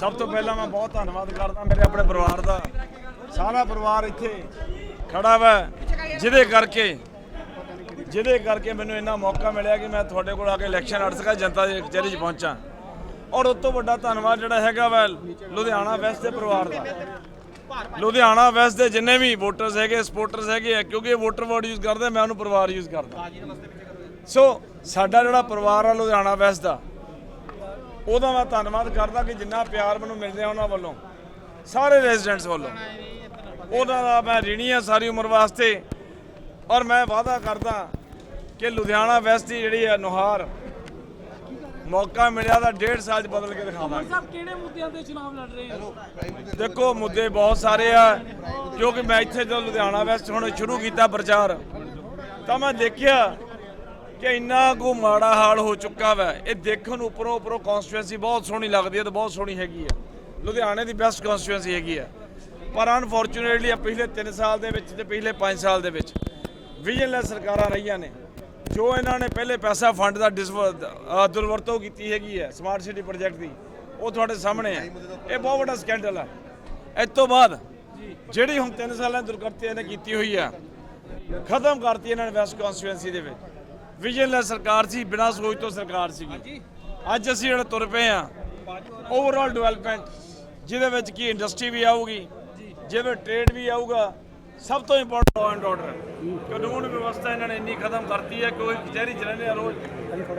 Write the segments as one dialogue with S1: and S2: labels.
S1: ਸਭ ਤੋਂ ਪਹਿਲਾਂ ਮੈਂ ਬਹੁਤ ਧੰਨਵਾਦ ਕਰਦਾ ਮੇਰੇ ਆਪਣੇ ਪਰਿਵਾਰ ਦਾ। ਸਾਰਾ ਪਰਿਵਾਰ ਇੱਥੇ ਖੜਾ ਵਾ, ਜਿਹਦੇ ਕਰਕੇ ਜਿਹਦੇ ਕਰਕੇ ਮੈਨੂੰ ਇੰਨਾ ਮੌਕਾ ਮਿਲਿਆ ਕਿ ਮੈਂ ਤੁਹਾਡੇ ਕੋਲ ਆ ਕੇ ਇਲੈਕਸ਼ਨ ਲੜ ਸਕਾਂ, ਜਨਤਾ ਦੇ ਕਚਹਿਰੀ 'ਚ ਪਹੁੰਚਾਂ। ਔਰ ਉਸ ਤੋਂ ਵੱਡਾ ਧੰਨਵਾਦ ਜਿਹੜਾ ਹੈਗਾ ਵਾ ਲੁਧਿਆਣਾ ਵੈਸਟ ਦੇ ਪਰਿਵਾਰ ਦਾ। ਲੁਧਿਆਣਾ ਵੈਸਟ ਦੇ ਜਿੰਨੇ ਵੀ ਵੋਟਰਸ ਹੈਗੇ ਸਪੋਰਟਰਸ ਹੈਗੇ ਆ, ਕਿਉਂਕਿ ਇਹ ਵੋਟਰ ਵਰਡ ਯੂਜ਼ ਕਰਦੇ ਮੈਂ ਉਹਨੂੰ ਪਰਿਵਾਰ ਯੂਜ਼ ਕਰਦਾ। ਸੋ ਸਾਡਾ ਜਿਹੜਾ ਪਰਿਵਾਰ ਆ ਲੁਧਿਆਣਾ ਵੈਸਟ ਦਾ ਉਹਦਾ ਮੈਂ ਧੰਨਵਾਦ ਕਰਦਾ ਕਿ ਜਿੰਨਾ ਪਿਆਰ ਮੈਨੂੰ ਮਿਲ ਰਿਹਾ ਉਹਨਾਂ ਵੱਲੋਂ ਸਾਰੇ ਰੈਜ਼ੀਡੈਂਟਸ ਵੱਲੋਂ। ਉਹਨਾਂ ਦਾ ਮੈਂ ঋਣੀ ਆ ਸਾਰੀ ਉਮਰ ਵਾਸਤੇ। ਔਰ ਮੈਂ ਵਾਅਦਾ ਕਰਦਾ ਕਿ ਲੁਧਿਆਣਾ ਵੈਸਟ ਦੀ ਜਿਹੜੀ ਹੈ ਨੁਹਾਰ ਮੌਕਾ ਮਿਲਿਆ ਤਾਂ ਡੇਢ ਸਾਲ ਚ ਬਦਲ ਕੇ ਦਿਖਾਵਾਂਗੇ।
S2: ਸਾਹਿਬ ਕਿਹੜੇ ਮੁੱਦਿਆਂ ਤੇ ਚੁਣਾਵ ਲੜ ਰਹੇ ਹੋ?
S1: ਦੇਖੋ ਮੁੱਦੇ ਬਹੁਤ ਸਾਰੇ ਆ ਕਿਉਂਕਿ ਮੈਂ ਇੱਥੇ ਜਦੋਂ ਲੁਧਿਆਣਾ ਵੈਸਟ ਹੁਣ ਸ਼ੁਰੂ ਕੀਤਾ ਪ੍ਰਚਾਰ ਤਾਂ ਮੈਂ ਦੇਖਿਆ ਕਿ ਇੰਨਾ ਕੁ ਮਾੜਾ ਹਾਲ ਹੋ ਚੁੱਕਾ ਵਾ। ਇਹ ਦੇਖਣ ਨੂੰ ਉੱਪਰੋਂ ਉੱਪਰੋਂ ਕਨਸਟੀਟੂਐਂਸੀ ਬਹੁਤ ਸੋਹਣੀ ਲੱਗਦੀ ਹੈ ਤੇ ਬਹੁਤ ਸੋਹਣੀ ਹੈਗੀ ਹੈ। ਲੁਧਿਆਣੇ ਦੀ ਬੈਸਟ ਕਨਸਟੀਟੂਐਂਸੀ ਹੈਗੀ ਹੈ। ਪਰ ਅਨਫੋਰਚੂਨੇਟਲੀ ਪਿਛਲੇ 3 ਸਾਲ ਦੇ ਵਿੱਚ ਤੇ ਪਿਛਲੇ 5 ਸਾਲ ਦੇ ਵਿੱਚ ਵਿਜਨਲੈਸ ਸਰਕਾਰਾਂ ਰਹੀਆਂ ਨੇ। ਜੋ ਇਹਨਾਂ ਨੇ ਪਹਿਲੇ ਪੈਸਾ ਫੰਡ ਦਾ ਡਿਸਵ- ਦੁਰਵਰਤੋਂ ਕੀਤੀ ਹੈਗੀ ਹੈ ਸਮਾਰਟ ਸਿਟੀ ਪ੍ਰੋਜੈਕਟ ਦੀ, ਉਹ ਤੁਹਾਡੇ ਸਾਹਮਣੇ ਹੈ। ਇਹ ਬਹੁਤ ਵੱਡਾ ਸਕੈਂਡਲ ਹੈ। ਇਸ ਤੋਂ ਬਾਅਦ ਜਿਹੜੀ ਹੁਣ 3 ਸਾਲਾਂ ਦੀ ਦੁਰਗਤੀ ਇਹਨੇ ਕੀਤੀ ਹੋਈ ਹੈ, ਖਤਮ ਕਰਤੀ ਇਹਨਾਂ ਨੇ ਵੈਸਟ ਕਨਸਟੀਟੂਐਂਸੀ ਦੇ ਵਿੱਚ। ਵਿਜਨਲੈਸ ਸਰਕਾਰ ਸੀ ਬਿਨਾਂ ਸੋਚ ਤੋਂ ਸਰਕਾਰ ਸੀਗੀ। ਅੱਜ ਅਸੀਂ ਜਿਹੜੇ ਤੁਰ ਪਏ ਆ ਓਵਰਆਲ ਡਿਵੈਲਪਮੈਂਟ ਜਿਹਦੇ ਵਿੱਚ ਕੀ ਇੰਡਸਟਰੀ ਵੀ ਆਊਗੀ ਜਿਹਦੇ ਟ੍ਰੇਡ ਵੀ ਆਊਗਾ ਸਭ ਤੋਂ ਇੰਪੋਰਟੈਂਟ ਲਾਅ ਐਂਡ ਆਰਡਰ ਕਾਨੂੰਨ ਵਿਵਸਥਾ ਇਹਨਾਂ ਨੇ ਇੰਨੀ ਖਤਮ ਕਰਤੀ ਹੈ ਕੋਈ ਕਚਹਿਰੀ ਚ ਰਹਿੰਦੇ ਆ ਰੋਜ਼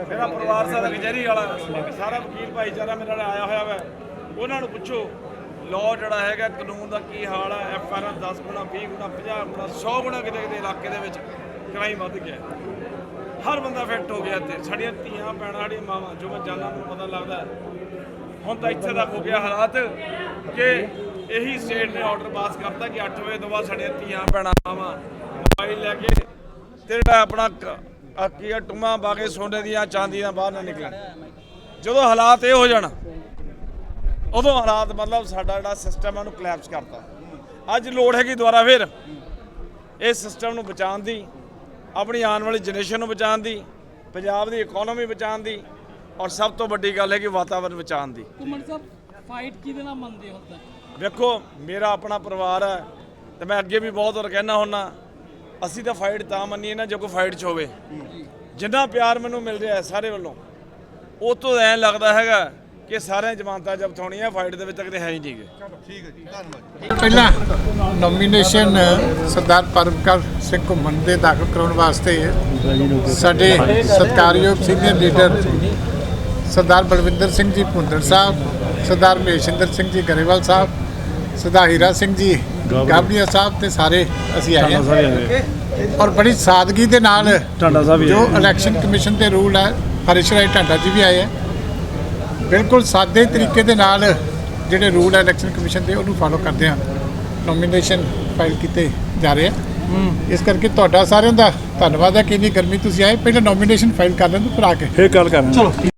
S1: ਮੇਰਾ ਪਰਿਵਾਰ ਸਾਰਾ ਕਚਹਿਰੀ ਵਾਲਾ ਸਾਰਾ ਵਕੀਲ ਭਾਈਚਾਰਾ ਮੇਰੇ ਨਾਲ ਆਇਆ ਹੋਇਆ ਵਾ। ਉਹਨਾਂ ਨੂੰ ਪੁੱਛੋ ਲਾਅ ਜਿਹੜਾ ਹੈਗਾ ਕਾਨੂੰਨ ਦਾ ਕੀ ਹਾਲ ਹੈ ਐਫ ਆਰ 10 ਗੁਣਾ 20 ਗੁਣਾ 50 ਗੁਣਾ 100 ਗੁਣਾ ਕਿਤੇ ਕਿਤੇ ਇਲਾਕੇ ਦੇ ਵਿੱਚ। ਕ੍ਰਾਈਮ ਵੱਧ ਗਿਆ। ਹਰ ਬੰਦਾ ਫਿੱਟ ਹੋ ਗਿਆ ਤੇ ਸਾਡੀਆਂ ਧੀਆਂ, ਭੈਣਾਂ, ਸਾਡੀਆਂ ਮਾਵਾਂ, ਜੋ ਮੈਂ ਜਾਨਾਂ ਨੂੰ ਪਤਾ ਲੱਗਦਾ। ਹੁਣ ਤਾਂ ਇੱਥੇ ਤੱਕ ਹੋ ਗਿਆ ਹਾਲਾਤ ਕਿ ਇਹੀ ਸਟੇਟ ਨੇ ਆਰਡਰ ਪਾਸ ਕਰਤਾ ਕਿ 8 ਵਜੇ ਤੋਂ ਬਾਅਦ ਸਾਡੀਆਂ ਧੀਆਂ, ਭੈਣਾਂ, ਮਾਵਾਂ ਮੋਬਾਈਲ ਲੈ ਕੇ ਤੇ ਜਿਹੜਾ ਆਪਣਾ ਕ- ਆ ਕੀ ਪਾ ਕੇ ਸੋਨੇ ਦੀਆਂ, ਚਾਂਦੀ ਦੀਆਂ ਬਾਹਰ ਨਾ ਨਿਕਲਣ ਜਦੋਂ ਹਾਲਾਤ ਇਹ ਹੋ ਜਾਣ, ਉਦੋਂ ਹਾਲਾਤ ਮਤਲਬ ਸਾਡਾ ਜਿਹੜਾ ਸਿਸਟਮ ਹੈ ਉਹਨੂੰ ਕਲੈਪਸ ਕਰਤਾ। ਅੱਜ ਲੋੜ ਹੈਗੀ ਦੁਬਾਰਾ ਫਿਰ। ਇਹ ਸਿਸਟਮ ਨੂੰ ਬਚਾਉਣ ਦੀ ਆਪਣੀ ਆਉਣ ਵਾਲੀ ਜਨਰੇਸ਼ਨ ਨੂੰ ਬਚਾਉਣ ਦੀ ਪੰਜਾਬ ਦੀ ਇਕਨੋਮੀ ਬਚਾਉਣ ਦੀ ਔਰ ਸਭ ਤੋਂ ਵੱਡੀ ਗੱਲ ਹੈ ਕਿ ਵਾਤਾਵਰਣ ਬਚਾਉਣ ਦੀ।
S2: ਘੁੰਮਣ ਸਾਹਿਬ ਫਾਈਟ ਕਿਹਦੇ ਨਾਲ ਮੰਨਦੇ ਹੋ
S1: ਵੇਖੋ ਮੇਰਾ ਆਪਣਾ ਪਰਿਵਾਰ ਹੈ ਤੇ ਮੈਂ ਅੱਗੇ ਵੀ ਬਹੁਤ ਵਾਰ ਕਹਿਣਾ ਹੁੰਨਾ ਅਸੀਂ ਤਾਂ ਫਾਈਟ ਤਾਂ ਮੰਨੀਏ ਨਾ ਜੇ ਕੋਈ ਫਾਈਟ 'ਚ ਹੋਵੇ। ਜਿੰਨਾ ਪਿਆਰ ਮੈਨੂੰ ਮਿਲ ਰਿਹਾ ਹੈ ਸਾਰੇ ਵੱਲੋਂ ਉਹ ਤੋਂ ਐਂ ਲੱਗਦਾ ਹੈਗਾ ਕਿ ਸਾਰਿਆਂ ਜ਼ਮਾਨਤਾਂ ਜ਼ਬਤ ਹੋਣੀਆਂ ਫਾਈਟ ਦੇ ਵਿੱਚ ਤੱਕ ਤੇ ਹੈ ਹੀ ਨਹੀਂਗੇ
S3: ਪਹਿਲਾਂ ਨੋਮੀਨੇਸ਼ਨ ਸਰਦਾਰ ਪਰਮਕਰ ਸਿੰਘ ਘੁੰਮਣ ਦੇ ਦਾਖਲ ਕਰਾਉਣ ਵਾਸਤੇ ਸਾਡੇ ਸਤਿਕਾਰਯੋਗ ਸੀਨੀਅਰ ਲੀਡਰ ਸਰਦਾਰ ਬਲਵਿੰਦਰ ਸਿੰਘ ਜੀ ਭੁੰਦੜ ਸਾਹਿਬ ਸਰਦਾਰ ਮਹੇਸ਼ਿੰਦਰ ਸਿੰਘ ਜੀ ਗਰੇਵਾਲ ਸਾਹਿਬ ਸਰਦਾਰ ਹੀਰਾ ਸਿੰਘ ਜੀ ਗਾਬੜੀਆ ਸਾਹਿਬ ਤੇ ਸਾਰੇ ਅਸੀਂ ਆਏ ਹਾਂ। ਔਰ ਬੜੀ ਸਾਦਗੀ ਦੇ ਨਾਲ
S1: ਟਾਂਡਾ ਸਾਹਿਬ
S3: ਜੋ ਇਲੈਕਸ਼ਨ ਕਮਿਸ਼ਨ ਦੇ ਰੂਲ ਹੈ ਹਰੀਸ਼ ਰਾਏ ਢਾਂਡਾ ਜੀ ਵੀ ਆਏ ਹੈ ਬਿਲਕੁਲ ਸਾਦੇ ਤਰੀਕੇ ਦੇ ਨਾਲ ਜਿਹੜੇ ਰੂਲ ਹੈ ਇਲੈਕਸ਼ਨ ਕਮਿਸ਼ਨ ਦੇ ਉਹਨੂੰ ਫਾਲੋ ਕਰਦੇ ਆ ਨੋਮੀਨੇਸ਼ਨ ਫਾਈਲ ਕੀਤੇ ਜਾ ਰਹੇ ਆ। ਇਸ ਕਰਕੇ ਤੁਹਾਡਾ ਸਾਰਿਆਂ ਦਾ ਧੰਨਵਾਦ ਹੈ ਕਿ ਇੰਨੀ ਗਰਮੀ ਤੁਸੀਂ ਆਏ। ਪਹਿਲਾਂ ਨੋਮੀਨੇਸ਼ਨ ਫਾਈਲ ਕਰ ਲੈਣ ਤੋਂ ਫਿਰ ਆ ਕੇ।
S4: ਫੇਰ ਗੱਲ ਕਰਾਂਗੇ